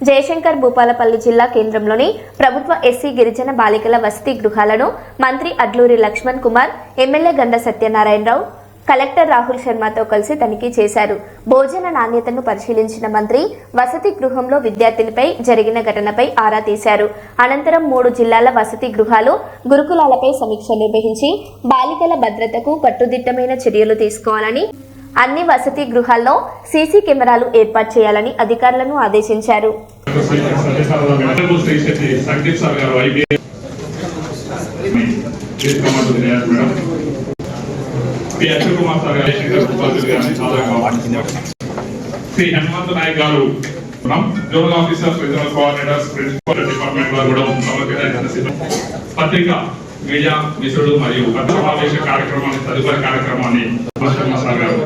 జయశంకర్ భూపాలపల్లి జిల్లా కేంద్రంలోని ప్రభుత్వ ఎస్సీ గిరిజన బాలికల వసతి గృహాలను మంత్రి అడ్లూరి లక్ష్మణ్ కుమార్ ఎమ్మెల్యే గండ సత్యనారాయణరావు కలెక్టర్ రాహుల్ శర్మతో కలిసి తనిఖీ చేశారు. భోజన నాణ్యతను పరిశీలించిన మంత్రి వసతి గృహంలో విద్యార్థినిపై జరిగిన ఘటనపై ఆరా తీశారు. అనంతరం మూడు జిల్లాల వసతి గృహాలు గురుకులాలపై సమీక్ష నిర్వహించి బాలికల భద్రతకు కట్టుదిట్టమైన చర్యలు తీసుకోవాలని అన్ని వసతి గృహాల్లో సీసీ కెమెరాలు ఏర్పాటు చేయాలని అధికారులను ఆదేశించారు. శ్రీ నాయక్ గారు zonal officers regional coordinators principal department వారు కూడా పత్రిక మీడియా మిత్రులు మరియు పెద్ద సమావేశ కార్యక్రమాన్ని తదుపరి కార్యక్రమాన్ని శర్మ సార్ గారు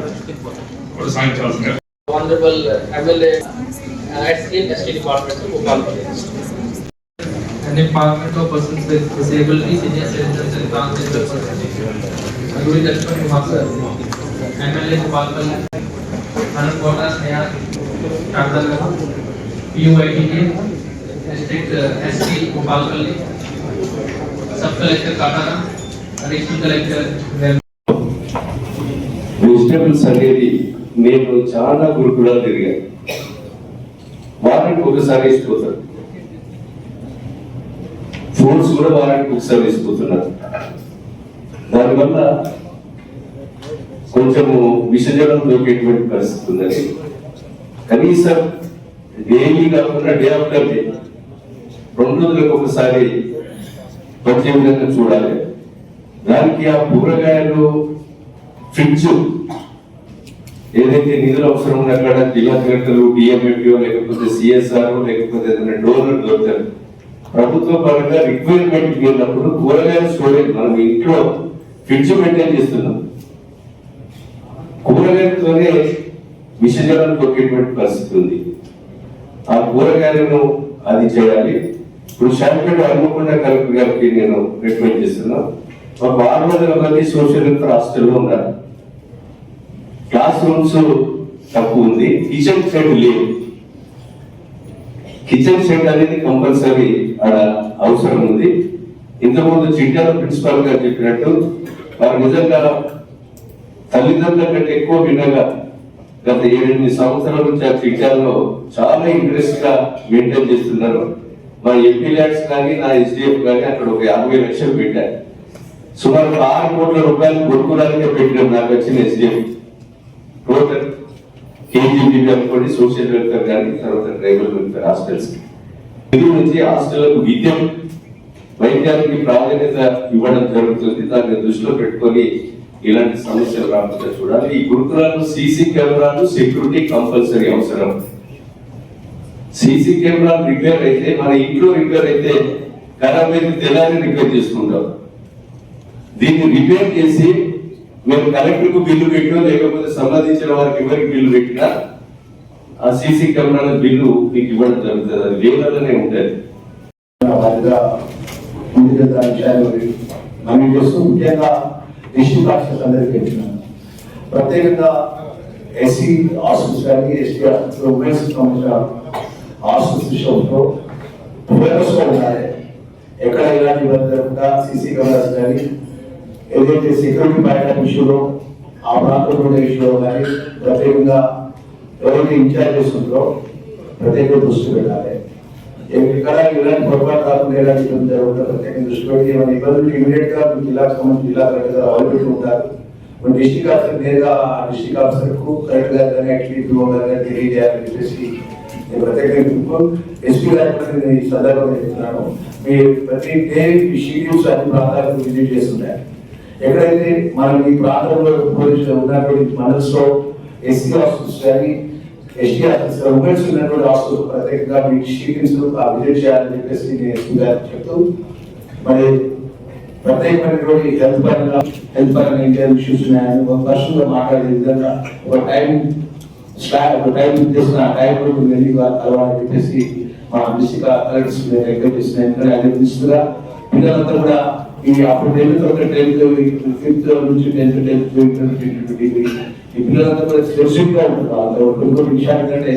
కొనసాగించాల్సిందిగా honorable MLA uh, at State ST Department of Bhopal. and empowerment of persons with disability, senior citizens and transgender persons. Guru Lakshman Kumar sir, MLA Gopalpalli, Anakota Sneha Kandalaga, PUITK, District uh, ST Gopalpalli, Sub Collector Katara, vegetables అనేది నేను చాలా గురుకులాలు తిరిగాను. వారానికి ఒకసారి వేసిపోతాను. Fruits కూడా వారానికి ఒకసారి వేసిపోతున్నారు దానివల్ల కొంచెము విసర్జనం దొరికేటువంటి పరిస్థితి ఉన్నది కనీసం డైలీ కాకుండా డే ఆఫ్టర్ డే రెండు రోజులకు ఒకసారి వచ్చే విధంగా చూడాలి. దానికి ఆ కూరగాయలు ఫ్రిడ్జ్ ఏదైతే నిధులు అవసరం ఉన్న అక్కడ జిల్లా కలెక్టర్లు డిఎంఎంపీఓ లేకపోతే సిఎస్ఆర్ లేకపోతే ఏదైనా డోనర్ దొరుకుతారు. ప్రభుత్వ పరంగా రిక్వైర్మెంట్ వెళ్ళినప్పుడు కూరగాయల స్టోరేజ్ మనం ఇంట్లో ఫ్రిడ్జ్ మెయింటైన్ చేస్తున్నాం. కూరగాయలతోనే విషజలం తొక్కేటువంటి పరిస్థితి ఉంది. ఆ కూరగాయలను అది చేయాలి. ఇప్పుడు షాంపేట అనుకోకుండా కలెక్టర్ గారికి నేను రికమెండ్ చేస్తున్నాను ఒక ఆరు వందల మంది సోషల్ వెల్ఫేర్ హాస్టల్లో ఉన్నారు. క్లాస్ రూమ్స్ తక్కువ ఉంది. కిచెన్ సెట్ లేదు. కిచెన్ సెట్ అనేది కంపల్సరీ ఆడ అవసరం ఉంది. ఇంతకుముందు చిట్టాల ప్రిన్సిపాల్ గారు చెప్పినట్టు వారు నిజంగా తల్లిదండ్రుల కంటే ఎక్కువ భిన్నంగా గత ఏడెనిమిది సంవత్సరాల నుంచి ఆ చిట్టాల్లో చాలా ఇంట్రెస్ట్గా మెయింటైన్ చేస్తున్నారు. మా ఎంపీ ల్యాడ్స్ కానీ నా ఎస్డిఎఫ్ కానీ అక్కడ ఒక యాభై లక్షలు పెట్టారు. సుమారు ఆరు కోట్ల రూపాయలు కొనుక్కోవడానికే పెట్టినాం నాకు వచ్చిన ఎస్డిఎఫ్. టోటల్ కేజీబీ అనుకోండి సోషల్ వెల్ఫేర్ కానీ తర్వాత ట్రైబల్ వెల్ఫేర్ హాస్టల్స్ ఇది నుంచి హాస్టళ్ళకు విద్య వైద్యానికి ప్రాధాన్యత ఇవ్వడం జరుగుతుంది. దాన్ని దృష్టిలో పెట్టుకొని ఇలాంటి సమస్యలు రాకుండా చూడాలి. ఈ గురుకులాలు సీసీ కెమెరాలు సెక్యూరిటీ కంపల్సరీ అవసరం. సీసీ కెమెరా రిపేర్ అయితే మన ఇంట్లో రిపేర్ అయితే ఖరాబ్ అయితే తెల్లారి రిపేర్ చేసుకుంటాం. దీన్ని రిపేర్ చేసి మేము కలెక్టర్కు బిల్లు పెట్టినా లేకపోతే సంబంధించిన వారికి ఎవరికి బిల్లు పెట్టినా ఆ సీసీ కెమెరాల బిల్లు మీకు ఇవ్వడం జరుగుతుంది. అది వేలలోనే ఉంటుంది. ముఖ్యంగా డిస్ట్రిక్ట్ ఆఫీసర్స్ అందరికీ ప్రత్యేకంగా ఎస్సీ హాస్టల్స్ కానీ ఎస్టీ హాస్టల్స్ ఉమెన్స్ సంబంధించిన హాస్టల్స్ విషయంలో ఫోకస్గా ఉండాలి ఎక్కడ ఇలాంటి ఇబ్బంది జరగకుండా సీసీ కెమెరాస్ కానీ ఏదైతే సెక్యూరిటీ బయట విషయంలో ఆ ప్రాంతంలో ఉండే విషయంలో కానీ ప్రత్యేకంగా ఎవరైతే ఇన్ఛార్జెస్ ఉందో ప్రత్యేక దృష్టి పెట్టాలి. ఇక్కడ ఇలాంటి పొరపాటు కాకుండా ఇలాంటి ఇబ్బంది జరగకుండా ప్రత్యేకంగా దృష్టి పెట్టి ఏమైనా ఇబ్బందులు ఇమీడియట్గా మీ జిల్లాకు సంబంధించి జిల్లా కలెక్టర్ గారు అవైలబుల్ ఉంటారు. మన డిస్టిక్ ఆఫీసర్ నేరుగా ఆ డిస్టిక్ ఆఫీసర్కు కలెక్టర్ గారు కానీ యాక్చువల్లీ పిఓ గారు కానీ తెలియజేయాలని చెప్పేసి నేను ప్రత్యేకంగా ఎస్పీ గారు ఈ సందర్భంగా చెప్తున్నాను మీ ప్రతి డే ఈ షెడ్యూల్స్ అన్ని ప్రాంతాలకు విజిట్ చేస్తున్నాయి ఎక్కడైతే మనం ఈ ప్రాంతంలో పోలీసు ఉన్నటువంటి మనసులో ఎస్సీ హాస్టల్స్ కానీ ఎస్టీ హాస్టల్స్ ఉమెన్స్ ఉన్నటువంటి హాస్టల్స్ ప్రత్యేకంగా మీ షీటింగ్స్ విజిట్ చేయాలని చెప్పేసి నేను ఎస్పీ గారికి చెప్తూ మరి ప్రత్యేకమైనటువంటి హెల్త్ పరంగా హెల్త్ పరంగా ఇండియా ఇష్యూస్ ఉన్నాయని ఒక పర్సన్గా మాట్లాడే విధంగా ఒక టైం టైం చేసిన టైం లో వెళ్ళి కలవాలని చెప్పేసి మా దృష్టిగా కలెక్టర్స్ రిక్వెస్ట్ చేసిన ఎందుకంటే పిల్లలంతా కూడా ఈ అప్పుడు టెన్త్ ఒక టెన్త్ ఫిఫ్త్ నుంచి టెన్త్ టెన్త్ ఈ పిల్లలంతా కూడా స్పెసిఫిక్గా ఉంటారు కొన్ని కొన్ని విషయాలు ఏంటంటే